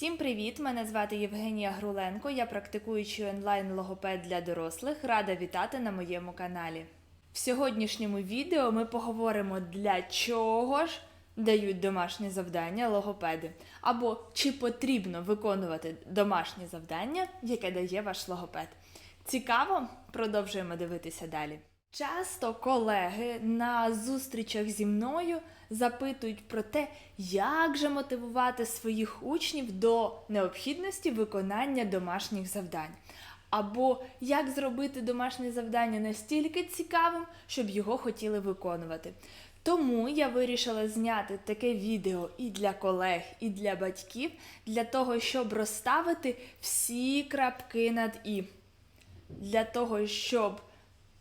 Всім привіт! Мене звати Євгенія Груленко. Я практикуючий онлайн-логопед для дорослих. Рада вітати на моєму каналі. В сьогоднішньому відео ми поговоримо, для чого ж дають домашні завдання логопеди, або чи потрібно виконувати домашнє завдання, яке дає ваш логопед. Цікаво? Продовжуємо дивитися далі. Часто колеги на зустрічах зі мною запитують про те, як же мотивувати своїх учнів до необхідності виконання домашніх завдань. Або як зробити домашнє завдання настільки цікавим, щоб його хотіли виконувати. Тому я вирішила зняти таке відео і для колег, і для батьків, для того, щоб розставити всі крапки над і. Для того, щоб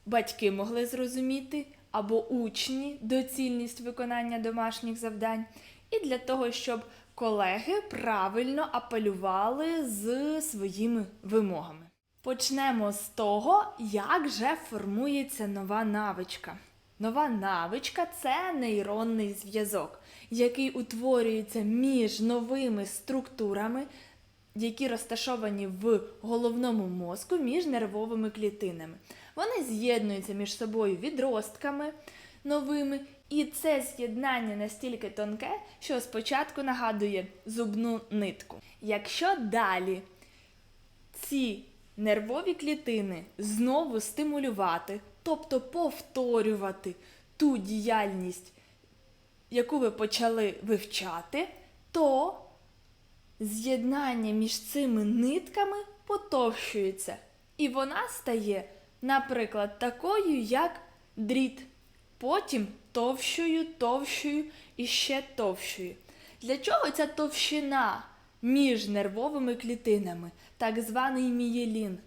батьки могли зрозуміти або учні доцільність виконання домашніх завдань, і для того, щоб колеги правильно апелювали з своїми вимогами. Почнемо з того, як же формується нова навичка. Нова навичка це нейронний зв'язок, який утворюється між новими структурами, які розташовані в головному мозку між нервовими клітинами. Вони з'єднуються між собою відростками новими, і це з'єднання настільки тонке, що спочатку нагадує зубну нитку. Якщо далі ці нервові клітини знову стимулювати, тобто повторювати ту діяльність, яку ви почали вивчати, то з'єднання між цими нитками потовщується. І вона стає, наприклад, такою, як дріт. Потім товщою, товщою і ще товщою. Для чого ця товщина між нервовими клітинами, так званий мієлін?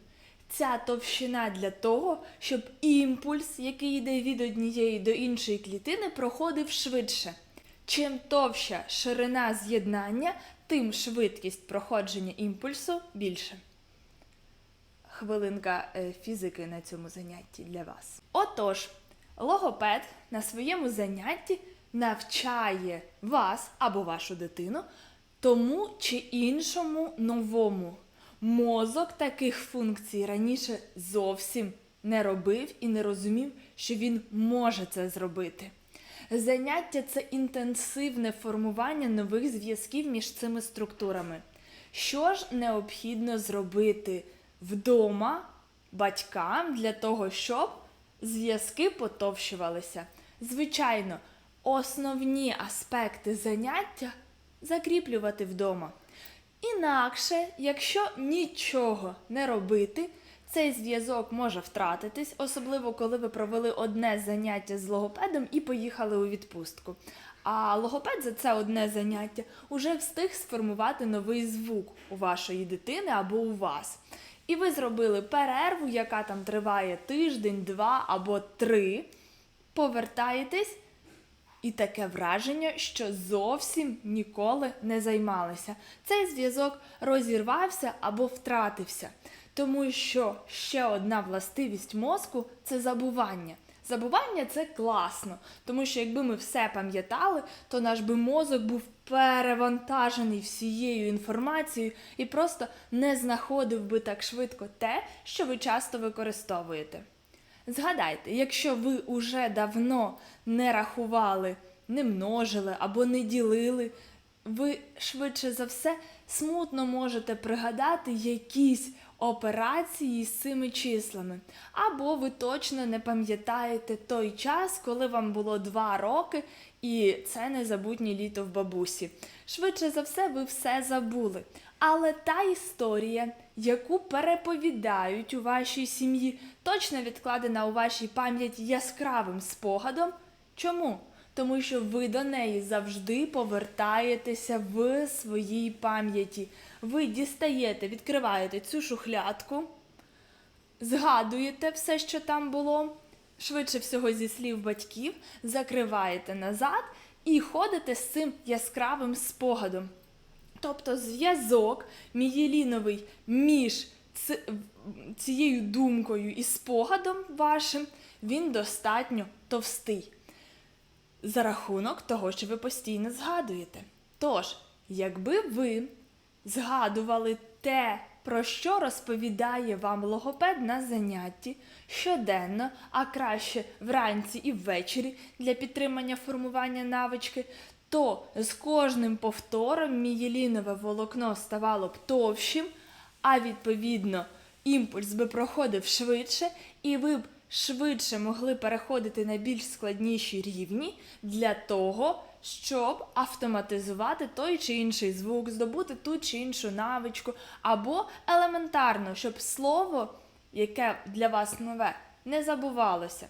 Ця товщина для того, щоб імпульс, який йде від однієї до іншої клітини, проходив швидше. Чим товща ширина з'єднання, тим швидкість проходження імпульсу більше. Хвилинка е, фізики на цьому занятті для вас. Отож, логопед на своєму занятті навчає вас або вашу дитину тому чи іншому новому. Мозок таких функцій раніше зовсім не робив і не розумів, що він може це зробити. Заняття це інтенсивне формування нових зв'язків між цими структурами. Що ж необхідно зробити вдома батькам для того, щоб зв'язки потовщувалися? Звичайно, основні аспекти заняття закріплювати вдома. Інакше, якщо нічого не робити, цей зв'язок може втратитись, особливо коли ви провели одне заняття з логопедом і поїхали у відпустку. А логопед за це одне заняття уже встиг сформувати новий звук у вашої дитини або у вас. І ви зробили перерву, яка там триває тиждень, два або три. Повертаєтесь і таке враження, що зовсім ніколи не займалися. Цей зв'язок розірвався або втратився, тому що ще одна властивість мозку це забування. Забування це класно, тому що якби ми все пам'ятали, то наш би мозок був перевантажений всією інформацією і просто не знаходив би так швидко те, що ви часто використовуєте. Згадайте, якщо ви уже давно не рахували, не множили або не ділили, ви швидше за все смутно можете пригадати якісь операції з цими числами. Або ви точно не пам'ятаєте той час, коли вам було 2 роки, і це незабутнє літо в бабусі. Швидше за все, ви все забули. Але та історія, яку переповідають у вашій сім'ї, точно відкладена у вашій пам'яті яскравим спогадом. Чому? Тому що ви до неї завжди повертаєтеся в своїй пам'яті. Ви дістаєте, відкриваєте цю шухлядку, згадуєте все, що там було, швидше всього зі слів батьків, закриваєте назад і ходите з цим яскравим спогадом. Тобто зв'язок мієліновий між цією думкою і спогадом вашим, він достатньо товстий. За рахунок того, що ви постійно згадуєте. Тож, якби ви згадували те, про що розповідає вам логопед на занятті щоденно, а краще вранці і ввечері для підтримання формування навички, то з кожним повтором мієлінове волокно ставало б товщим, а відповідно імпульс би проходив швидше, і ви б швидше могли переходити на більш складніші рівні для того, щоб автоматизувати той чи інший звук, здобути ту чи іншу навичку, або елементарно, щоб слово, яке для вас нове, не забувалося.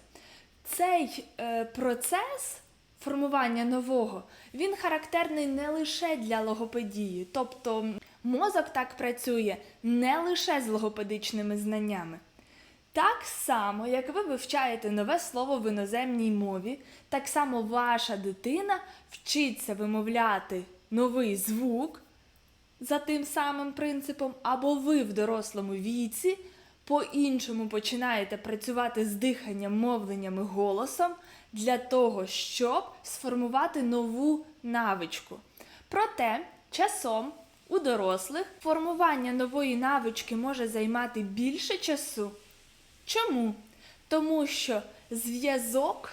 Цей е, процес формування нового він характерний не лише для логопедії, тобто мозок так працює не лише з логопедичними знаннями. Так само, як ви вивчаєте нове слово в іноземній мові, так само ваша дитина вчиться вимовляти новий звук за тим самим принципом, або ви в дорослому віці по-іншому починаєте працювати з диханням, мовленням і голосом для того, щоб сформувати нову навичку. Проте часом у дорослих формування нової навички може займати більше часу. Чому? Тому що зв'язок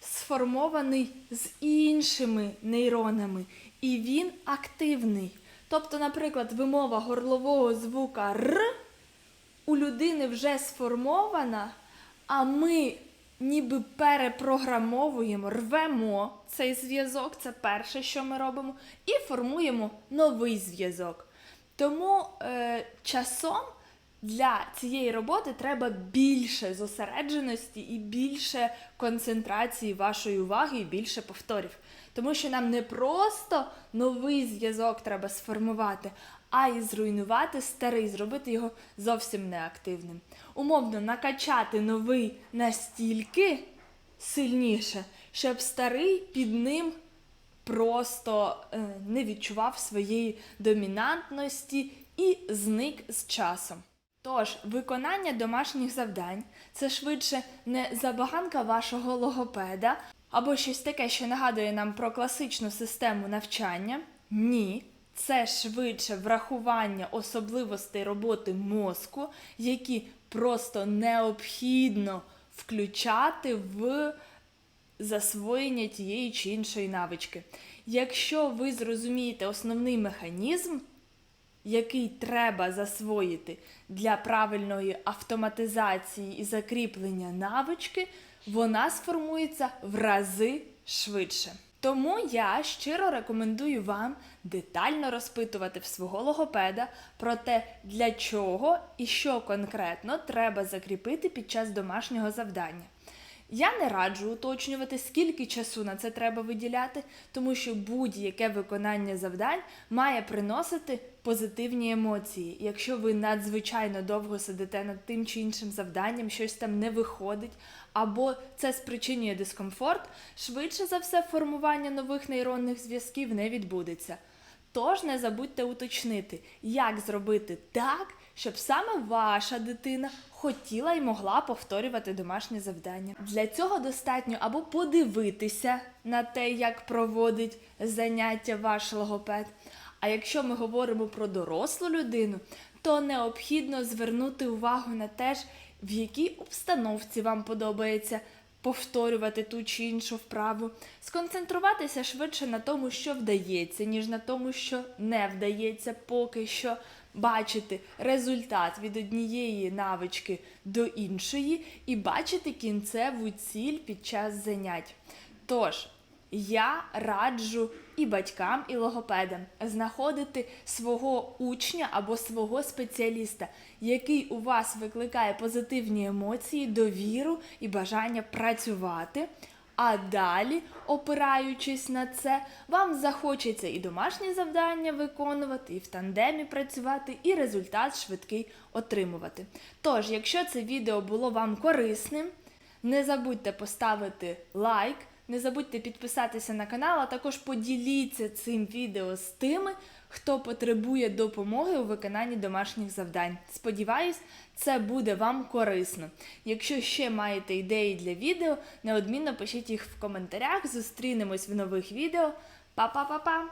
сформований з іншими нейронами, і він активний. Тобто, наприклад, вимова горлового звука Р у людини вже сформована, а ми ніби перепрограмовуємо, рвемо цей зв'язок, це перше, що ми робимо, і формуємо новий зв'язок. Тому е, часом для цієї роботи треба більше зосередженості і більше концентрації вашої уваги і більше повторів. Тому що нам не просто новий зв'язок треба сформувати, а й зруйнувати старий, зробити його зовсім неактивним. Умовно накачати новий настільки сильніше, щоб старий під ним просто е, не відчував своєї домінантності і зник з часом. Тож, виконання домашніх завдань це швидше не забаганка вашого логопеда або щось таке, що нагадує нам про класичну систему навчання. Ні, це швидше врахування особливостей роботи мозку, які просто необхідно включати в засвоєння тієї чи іншої навички. Якщо ви зрозумієте основний механізм, який треба засвоїти для правильної автоматизації і закріплення навички, вона сформується в рази швидше. Тому я щиро рекомендую вам детально розпитувати в свого логопеда про те, для чого і що конкретно треба закріпити під час домашнього завдання. Я не раджу уточнювати, скільки часу на це треба виділяти, тому що будь-яке виконання завдань має приносити позитивні емоції. Якщо ви надзвичайно довго сидите над тим чи іншим завданням, щось там не виходить, або це спричинює дискомфорт, швидше за все формування нових нейронних зв'язків не відбудеться. Тож не забудьте уточнити, як зробити так, щоб саме ваша дитина хотіла і могла повторювати домашнє завдання. Для цього достатньо або подивитися на те, як проводить заняття ваш логопед. А якщо ми говоримо про дорослу людину, то необхідно звернути увагу на те, в якій обстановці вам подобається повторювати ту чи іншу вправу, сконцентруватися швидше на тому, що вдається, ніж на тому, що не вдається, поки що бачити результат від однієї навички до іншої і бачити кінцеву ціль під час занять. Тож, я раджу і батькам, і логопедам знаходити свого учня або свого спеціаліста, який у вас викликає позитивні емоції, довіру і бажання працювати. А далі, опираючись на це, вам захочеться і домашні завдання виконувати, і в тандемі працювати, і результат швидкий отримувати. Тож, якщо це відео було вам корисним, не забудьте поставити лайк. Не забудьте підписатися на канал, а також поділіться цим відео з тими, хто потребує допомоги у виконанні домашніх завдань. Сподіваюсь, це буде вам корисно. Якщо ще маєте ідеї для відео, неодмінно пишіть їх в коментарях. Зустрінемось в нових відео. Па-па-па-па!